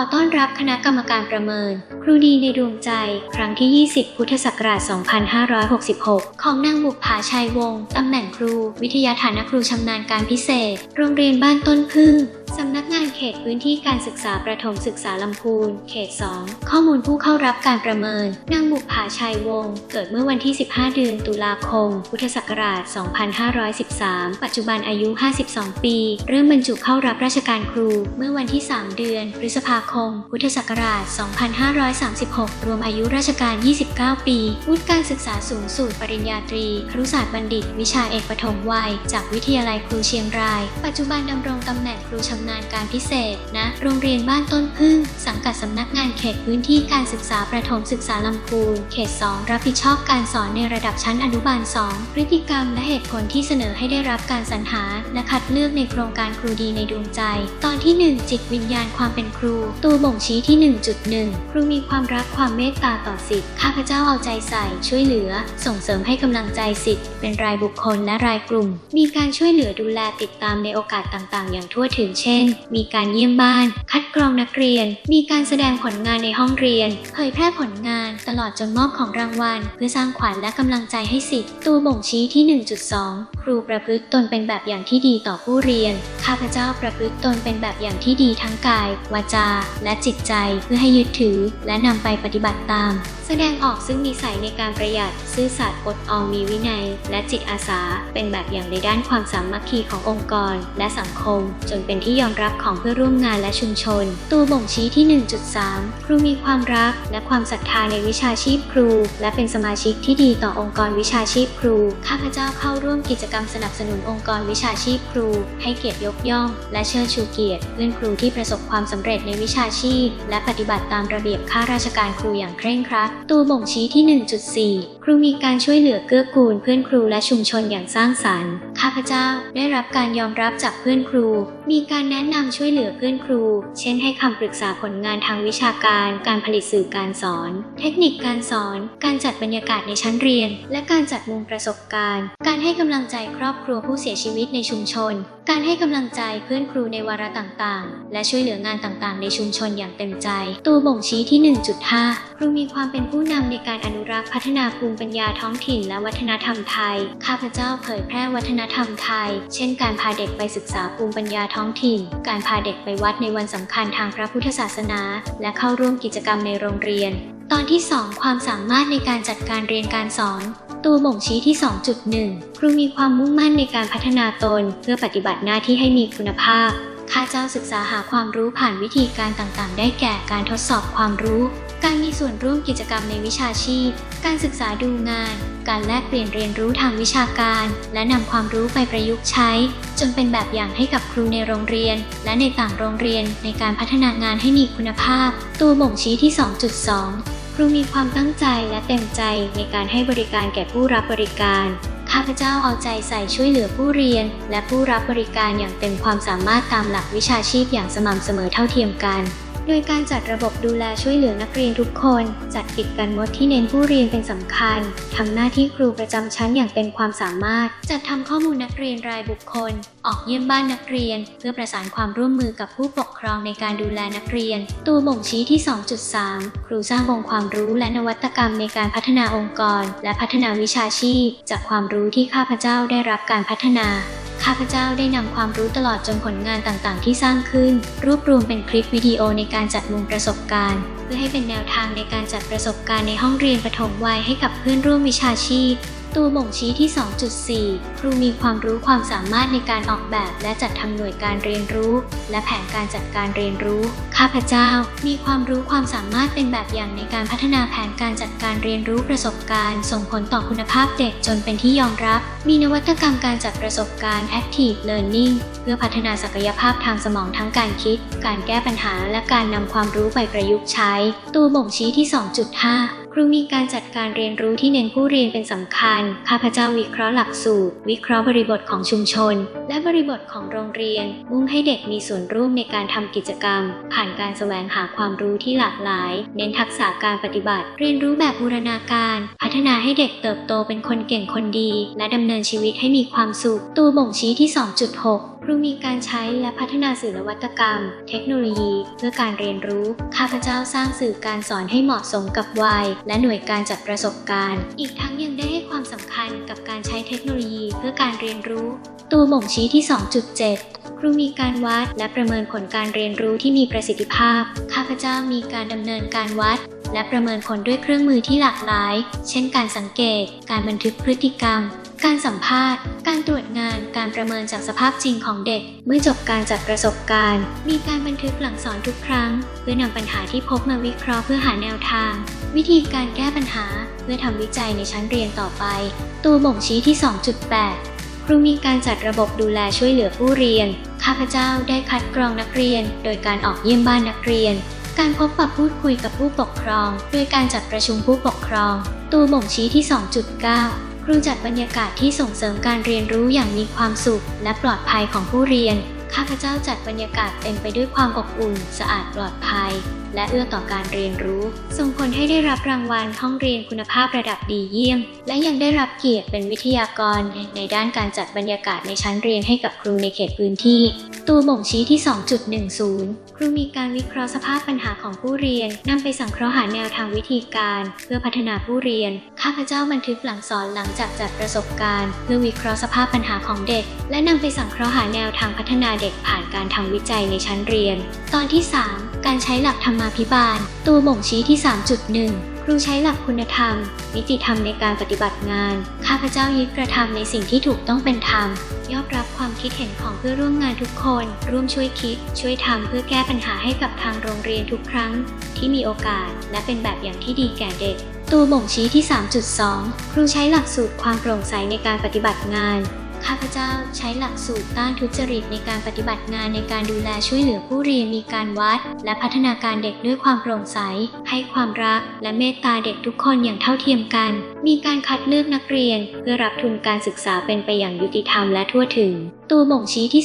อต้อนรับคณะกรรมการประเมินครูดีในดวงใจ ครั้งที่ 20 พุทธศักราช 2566 ของนางบุกผาชัยวงศ์ตำแหน่งครู วิทยาฐานะครูชำนาญการพิเศษ โรงเรียนบ้านต้นพึ่งสำนักงานเขตพื้นที่การศึกษาประถมศึกษาลำพูน เขต 2 ข้อมูลผู้เข้ารับการประเมิน นางบุกผาชัยวงศ์เกิดเมื่อวันที่ 15 เดือนตุลาคม พุทธศักราช 2513 ปัจจุบันอายุ 52 ปี เริ่มบรรจุเข้ารับราชการครู เมื่อวันที่ 3 เดือน พฤษภาคม พุทธศักราช 2505 2536 รวมอายุราชการ 29 ปีวุฒิการศึกษาสูงสุดปริญญาตรี ครุศาสตร์บัณฑิต วิชาเอกปฐมวัย จากวิทยาลัยครูเชียงราย ปัจจุบันดำรงตำแหน่งครูชำนาญการพิเศษณนะโรงเรียนบ้านต้นพึ่ง สังกัดสำนักงานเขตพื้นที่การศึกษาประถมศึกษาลำพูน เขต 2 รับผิดชอบการสอนในระดับชั้นอนุบาล 2 พฤติกรรมและเหตุผลที่เสนอให้ได้รับการสรรหา และคัดเลือกในโครงการครูดีในดวงใจ ตอนที่ 1 จิตวิญญาณความเป็นครู ตัวบ่งชี้ที่ 1.1 ครูมีความรักความเมตตาต่อสิทธิ์ข้าพเจ้าเอาใจใส่ช่วยเหลือ ส่งเสริมให้กำลังใจสิทธิ์เป็นรายบุคคลและรายกลุ่ม มีการช่วยเหลือดูแลติดตามในโอกาสต่างๆ อย่างทั่วถึงเช่น มีการเยี่ยมบ้าน คัดกรองนักเรียน มีการแสดงผลงานในห้องเรียน เผยแพร่ผลงาน ตลอดจนมอบของรางวัล เพื่อสร้างขวัญและกำลังใจให้สิทธิ์ตัวบ่งชี้ที่ 1.2 ครูประพฤติตนเป็นแบบอย่างที่ดีต่อผู้เรียน ข้าพเจ้าประพฤติตนเป็นแบบอย่างที่ดีทั้งกาย วาจา และจิตใจเพื่อให้ยึดถือและนำไปปฏิบัติตาม แสดงออกซึ่งนิสัยในการประหยัด ซื่อสัตย์อดออมมีวินัย และจิตอาสา เป็นแบบอย่างในด้านความสามัคคีขององค์กร และสังคม จนเป็นที่ยอมรับของเพื่อร่วมงานและชุมชน ตัวบ่งชี้ที่ 1.3 ครูมีความรัก และความศรัทธาในวิชาชีพครู และเป็นสมาชิกที่ดีต่อองค์กรวิชาชีพครู ข้าพเจ้าเข้าร่วมกิจกรรมสนับสนุนองค์กรวิชาชีพครู ให้เกียรติยกย่อง และเชิดชูเกียรติเพื่อนครูที่ประสบความสำเร็จในวิชาชีพ และปฏิบัติตามระเบียบข้าราชการครูอย่างเคร่งครัด ตัวบ่งชี้ที่ 1.4ครูมีการช่วยเหลือเกื้อกูลเพื่อนครูและชุมชนอย่างสร้างสรรค์ ข้าพเจ้าได้รับการยอมรับจากเพื่อนครู มีการแนะนำช่วยเหลือเพื่อนครู เช่นให้คำปรึกษาผลงานทางวิชาการ การผลิตสื่อการสอน เทคนิคการสอน การจัดบรรยากาศในชั้นเรียน และการจัดมุมประสบการณ์ การให้กำลังใจครอบครัวผู้เสียชีวิตในชุมชน การให้กำลังใจเพื่อนครูในวาระต่างๆ และช่วยเหลืองานต่างๆ ในชุมชนอย่างเต็มใจ ตัวบ่งชี้ที่ 1.5 ครูมีความเป็นผู้นำในการอนุรักษ์พัฒนาภูมิปัญญาท้องถิ่นและวัฒนธรรมไทย ข้าพเจ้าเผยแพร่วัฒนธรรมไทย เช่น การพาเด็กไปศึกษาภูมิปัญญาท้องถิ่น การพาเด็กไปวัดในวันสำคัญทางพระพุทธศาสนา และเข้าร่วมกิจกรรมในโรงเรียน ตอนที่ 2 ความสามารถในการจัดการเรียนการสอนตัวบ่งชี้ที่ 2.1 ครูมีความมุ่งมั่นในการพัฒนาตน เพื่อปฏิบัติหน้าที่ให้มีคุณภาพ ข้าเจ้าศึกษาหาความรู้ผ่านวิธีการต่างๆ ได้แก่การทดสอบความรู้ การมีส่วนร่วมกิจกรรมในวิชาชีพ การศึกษาดูงาน การแลกเปลี่ยนเรียนรู้ทางวิชาการ และนำความรู้ไปประยุกต์ใช้ จนเป็นแบบอย่างให้กับครูในโรงเรียน และในต่างโรงเรียนในการพัฒนางานให้มีคุณภาพ ตัวบ่งชี้ที่ 2.2 ครูมีความตั้งใจและเต็มใจในการให้บริการแก่ผู้รับบริการข้าพเจ้าเอาใจใส่ช่วยเหลือผู้เรียน และผู้รับบริการอย่างเต็มความสามารถตามหลักวิชาชีพอย่างสม่ำเสมอเท่าเทียมกัน โดยการจัดระบบดูแลช่วยเหลือนักเรียนทุกคน จัดกิจการมดที่เน้นผู้เรียนเป็นสำคัญทำหน้าที่ครูประจำชั้นอย่างเต็มความสามารถ จัดทำข้อมูลนักเรียนรายบุคคล ออกเยี่ยมบ้านนักเรียน เพื่อประสานความร่วมมือกับผู้ปกครองในการดูแลนักเรียน ตัวบ่งชี้ที่ 2.3 ครูสร้างองค์ความรู้และนวัตกรรมในการพัฒนาองค์กร และพัฒนาวิชาชีพ จากความรู้ที่ข้าพเจ้าได้รับการพัฒนา ข้าพเจ้าได้นำความรู้ตลอดจนผลงานต่างๆ ที่สร้างขึ้น รวบรวมเป็นคลิปวิดีโอในการจัดมุมประสบการณ์ เพื่อให้เป็นแนวทางในการจัดประสบการณ์ในห้องเรียนปฐมวัยให้กับเพื่อนร่วมวิชาชีพ ตัวบ่งชี้ที่ 2.4 ครูมีความรู้ความสามารถในการออกแบบและจัดทำหน่วยการเรียนรู้ และแผนการจัดการเรียนรู้ ข้าพเจ้ามีความรู้ความสามารถเป็นแบบอย่างในการพัฒนาแผนการจัดการเรียนรู้ประสบการณ์ ส่งผลต่อคุณภาพเด็กจนเป็นที่ยอมรับ มีนวัตกรรมการจัดประสบการณ์ Active Learning เพื่อพัฒนาศักยภาพทางสมองทั้งการคิด การแก้ปัญหา และการนำความรู้ไปประยุกต์ใช้ ตัวบ่งชี้ที่ 2.5 ครูมีการจัดการเรียนรู้ที่เน้นผู้เรียนเป็นสำคัญ ข้าพเจ้าวิเคราะห์หลักสูตร วิเคราะห์บริบทของชุมชน และบริบทของโรงเรียน มุ่งให้เด็กมีส่วนร่วมในการทำกิจกรรม ผ่านการแสวงหาความรู้ที่หลากหลาย เน้นทักษะการปฏิบัติ เรียนรู้แบบบูรณาการ พัฒนาให้เด็กเติบโตเป็นคนเก่งคนดี และดำเนินชีวิตให้มีความสุข ตัวบ่งชี้ที่ 2.6ครูมีการใช้และพัฒนาสื่อนวัตกรรม เทคโนโลยี เพื่อการเรียนรู้ ข้าพเจ้าสร้างสื่อการสอนให้เหมาะสมกับวัย และหน่วยการจัดประสบการณ์ อีกทั้งยังได้ให้ความสำคัญกับการใช้เทคโนโลยีเพื่อการเรียนรู้ ตัวบ่งชี้ที่ 2.7ครูมีการวัดและประเมินผลการเรียนรู้ที่มีประสิทธิภาพ ข้าพเจ้ามีการดำเนินการวัด และประเมินผลด้วยเครื่องมือที่หลากหลาย เช่นการสังเกต การบันทึกพฤติกรรม การสัมภาษณ์ การตรวจงาน การประเมินจากสภาพจริงของเด็ก เมื่อจบการจัดประสบการณ์ มีการบันทึกหลังสอนทุกครั้ง เพื่อนำปัญหาที่พบมาวิเคราะห์เพื่อหาแนวทาง วิธีการแก้ปัญหา เพื่อทำวิจัยในชั้นเรียนต่อไป ตัวบ่งชี้ที่ 2.8 ครูมีการจัดระบบดูแลช่วยเหลือผู้เรียน ข้าพเจ้าได้คัดกรองนักเรียน โดยการออกเยี่ยมบ้านนักเรียน การพบปะพูดคุยกับผู้ปกครอง โดยการจัดประชุมผู้ปกครอง ตัวบ่งชี้ที่ 2.9 รูจัดบรรยากาศที่ส่งเสริมการเรียนรู้อย่างมีความสุข และปลอดภัยของผู้เรียน ข้าพเจ้าจัดบรรยากาศเต็มไปด้วยความอบอุ่น สะอาดปลอดภัย และเอื้อต่อการเรียนรู้ ส่งผลให้ได้รับรางวัลห้องเรียนคุณภาพระดับดีเยี่ยม และยังได้รับเกียรติเป็นวิทยากรในด้านการจัดบรรยากาศในชั้นเรียนให้กับครูในเขตพื้นที่ ตัวบ่งชี้ที่ 2.10 ครูมีการวิเคราะห์สภาพปัญหาของผู้เรียนนำไปสังเคราะห์หาแนวทางวิธีการ เพื่อพัฒนาผู้เรียน ข้าพเจ้าบันทึกหลังสอนหลังจากจัดประสบการณ์ เพื่อวิเคราะห์สภาพปัญหาของเด็ก และนำไปสังเคราะห์หาแนวทางพัฒนาเด็กผ่านการทำวิจัยในชั้นเรียน ตอนที่ 3 การใช้หลักธรรมาภิบาล ตัวบ่งชี้ที่ 3.1 ครูใช้หลักคุณธรรม นิติธรรมในการปฏิบัติงาน ข้าพเจ้ายึดกระทำในสิ่งที่ถูกต้องเป็นธรรม ยอมรับความคิดเห็นของเพื่อร่วมงานทุกคน ร่วมช่วยคิด ช่วยทำเพื่อแก้ปัญหาให้กับทางโรงเรียนทุกครั้ง ที่มีโอกาสและเป็นแบบอย่างที่ดีแก่เด็กตัวบ่งชี้ที่ 3.2 ครูใช้หลักสูตรความโปร่งใสในการปฏิบัติงาน ข้าพเจ้าใช้หลักสูตรต้านทุจริตในการปฏิบัติงานในการดูแลช่วยเหลือผู้เรียนมีการวัด และพัฒนาการเด็กด้วยความโปร่งใส ให้ความรักและเมตตาเด็กทุกคนอย่างเท่าเทียมกัน มีการคัดเลือกนักเรียน เพื่อรับทุนการศึกษาเป็นไปอย่างยุติธรรมและทั่วถึง ตัวบ่งชี้ที่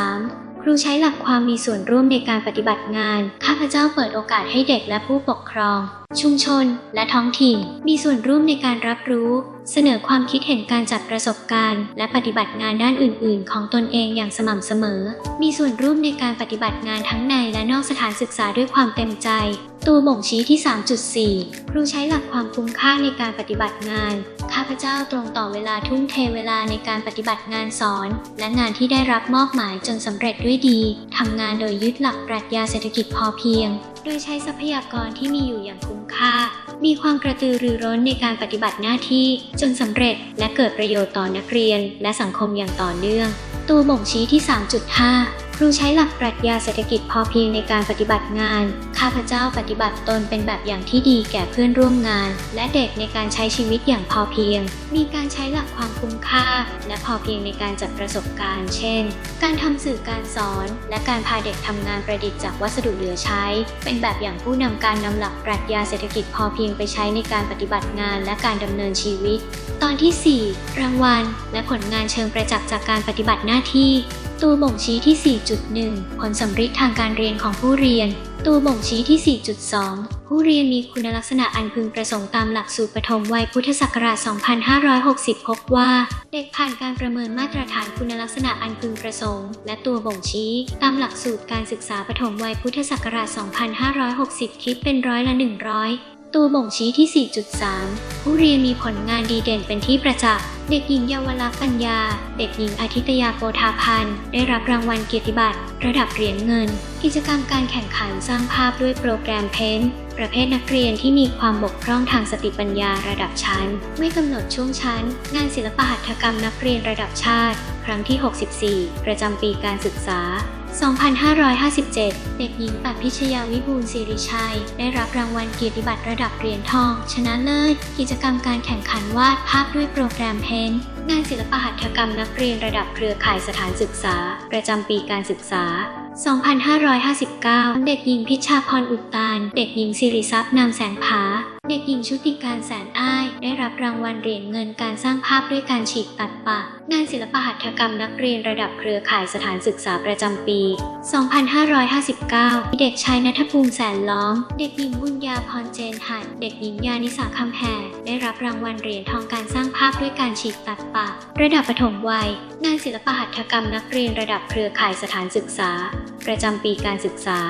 3.3ครูใช้หลักความมีส่วนร่วมในการปฏิบัติงาน ข้าพเจ้าเปิดโอกาสให้เด็กและผู้ปกครอง ชุมชน และท้องถิ่น มีส่วนร่วมในการรับรู้ เสนอความคิดเห็นการจัดประสบการณ์ และปฏิบัติงานด้านอื่น ๆ ของตนเองอย่างสม่ำเสมอ มีส่วนร่วมในการปฏิบัติงานทั้งในและนอกสถานศึกษาด้วยความเต็มใจ ตัวบ่งชี้ที่ 3.4 ครูใช้หลักความคุ้มค่าในการปฏิบัติงาน ข้าพเจ้าตรงต่อเวลาทุ่มเทเวลาในการปฏิบัติงานสอน และงานที่ได้รับมอบหมายจนสำเร็จด้วยดีทำงานโดยยึดหลักปรัชญาเศรษฐกิจพอเพียง โดยใช้ทรัพยากรที่มีอยู่อย่างคุ้มค่า มีความกระตือรือร้นในการปฏิบัติหน้าที่จนสำเร็จและเกิดประโยชน์ต่อนักเรียน และสังคมอย่างต่อเนื่อง ตัวบ่งชี้ที่ 3.5 ครูใช้หลักปรัชญาเศรษฐกิจพอเพียงในการปฏิบัติงาน ข้าพเจ้าปฏิบัติตนเป็นแบบอย่างที่ดีแก่เพื่อนร่วมงาน และเด็กในการใช้ชีวิตอย่างพอเพียง มีการใช้หลักความคุ้มค่า และพอเพียงในการจัดประสบการณ์ เช่น การทำสื่อการสอน และการพาเด็กทำงานประดิษฐ์จากวัสดุเหลือใช้ เป็นแบบอย่างผู้นำการนำหลักปรัชญาเศรษฐกิจพอเพียงไปใช้ในการปฏิบัติงานและการดำเนินชีวิต ตอนที่ 4 รางวัล และผลงานเชิงประจักษ์จากการปฏิบัติหน้าที่ ตัวบ่งชี้ที่ 4.1 ผลสำฤทธิ์ทางการเรียนของผู้เรียน ตัวบ่งชี้ที่ 4.2 ผู้เรียนมีคุณลักษณะอันพึงประสงค์ตามหลักสูตรปฐมวัยพุทธศักราช 2560 พบว่า เด็กผ่านการประเมินมาตรฐานคุณลักษณะอันพึงประสงค์ และตัวบ่งชี้ ตามหลักสูตรการศึกษาปฐมวัยพุทธศักราช 2560 คิดเป็นร้อยละ 100 ตัวบ่งชี้ที่ 4.3 ผู้เรียนมีผลงานดีเด่นเป็นที่ประจักษ์ เด็กหญิงเยาวลักษณ์ปัญญา เด็กหญิงอาทิตยาโกธาพันธ์ ได้รับรางวัลเกียรติบัตร ระดับเหรียญเงิน กิจกรรมการแข่งขันสร้างภาพด้วยโปรแกรมเพนประเภทนักเรียนที่มีความบกพร่องทางสติปัญญาระดับชั้น ไม่กำหนดช่วงชั้น งานศิลปหัตถกรรมนักเรียนระดับชาติ ครั้งที่ 64 ประจำปีการศึกษา 2557 เด็กหญิงปัพิชยาวิบูลศิริชัย ได้รับรางวัลเกียรติบัตรระดับเหรียญทอง ชนะเลิศ กิจกรรมการแข่งขันวาดภาพด้วยโปรแกรมเพนงานศิลปหัตถกรรมนักเรียนระดับเครือข่ายสถานศึกษา ประจำปีการศึกษา 2559 เด็กหญิงพิชชาพรอุตตาน เด็กหญิงสิริทรัพย์นามแสงผา เด็กหญิงชุติการแสนอ้าย ได้รับรางวัลเหรียญเงินการสร้างภาพด้วยการฉีกตัดปะงานศิลปหัตถกรรมนักเรียนระดับเครือข่ายสถานศึกษาประจำปี 2559 เด็กชายนัทภูมิแสนล้อม เด็กหญิงบุญญาพรเจนหัดเด็กหญิงยานิสาคำแพรได้รับรางวัลเหรียญทองการสร้างภาพด้วยการฉีกตัดปะระดับประถมวัย งานศิลปหัตถกรรมนักเรียนระดับเครือข่ายสถานศึกษา ประจำปีการศึกษา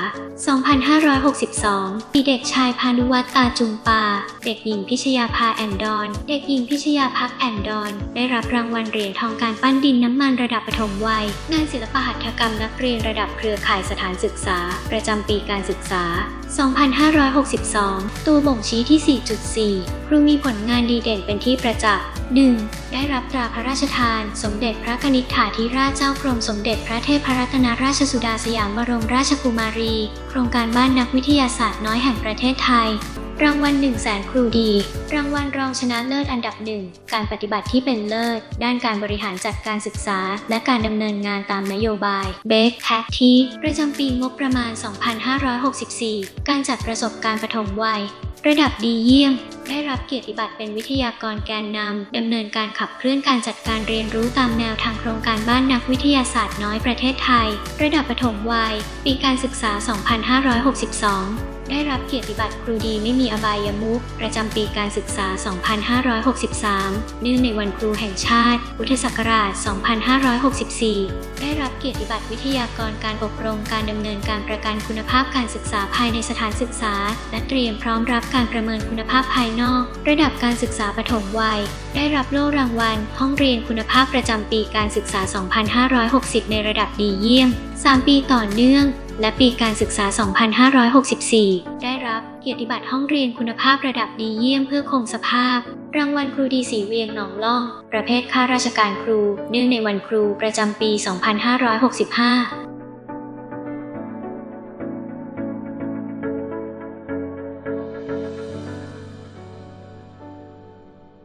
2562 มีเด็กชายพานุวัตตาจุมปา เด็กหญิงพิชยาภาแอนดอน เด็กหญิงพิชยาพักแอนดอน ได้รับรางวัลเหรียญทองการปั้นดินน้ำมันระดับปฐมวัย งานศิลปหัตถกรรมนักเรียนระดับเครือข่ายสถานศึกษา ประจำปีการศึกษา 2562 ตัวบ่งชี้ที่ 4.4 ครูมีผลงานดีเด่นเป็นที่ประจักษ์ 1. ได้รับตราพระราชทาน สมเด็จพระกนิษฐาธิราชเจ้ากรมสมเด็จพระเทพรัตนราชสุดาสยามบรมราชกุมารี โครงการบ้านนักวิทยาศาสตร์น้อยแห่งประเทศไทย รางวัล1 0 0 0 0แสนครูดี รางวัลรองชนะเลิศอันดับหนึ่ง การปฏิบัติที่เป็นเลิศ ด้านการบริหารจัดการศึกษา และการดำเนินงานตามนโยบาย b e c p a c t ประจำปีงบประมาณ 2564 การจัดประสบการณ์ปฐมวัย ระดับดีเยี่ยม ได้รับเกียรติบัตรเป็นวิทยากรแกนนำดำเนินการขับเคลื่อนการจัดการเรียนรู้ตามแนวทางโครงการบ้านนักวิทยาศาสตร์น้อยประเทศไทย ระดับประถมวัย ปีการศึกษา 2562 ได้รับเกียรติบัตรครูดีไม่มีอบายมุขประจำปีการศึกษา 2563 เนื่องในวันครูแห่งชาติ พุทธศักราช 2564 ได้รับเกียรติบัตรวิทยากรการอบรมการดำเนินการประกันคุณภาพการศึกษาภายในสถานศึกษา และเตรียมพร้อมรับการประเมินคุณภาพภายนอก ระดับการศึกษาปฐมวัย ได้รับโล่รางวัล ห้องเรียนคุณภาพประจำปีการศึกษา 2560 ในระดับดีเยี่ยม 3 ปีต่อเนื่อง และปีการศึกษา 2564 ได้รับเกียรติบัตรห้องเรียนคุณภาพระดับดีเยี่ยมเพื่อคงสภาพ รางวัลครูดีสีเวียงหนองล่อง ประเภทข้าราชการครู เนื่องในวันครูประจำปี 2565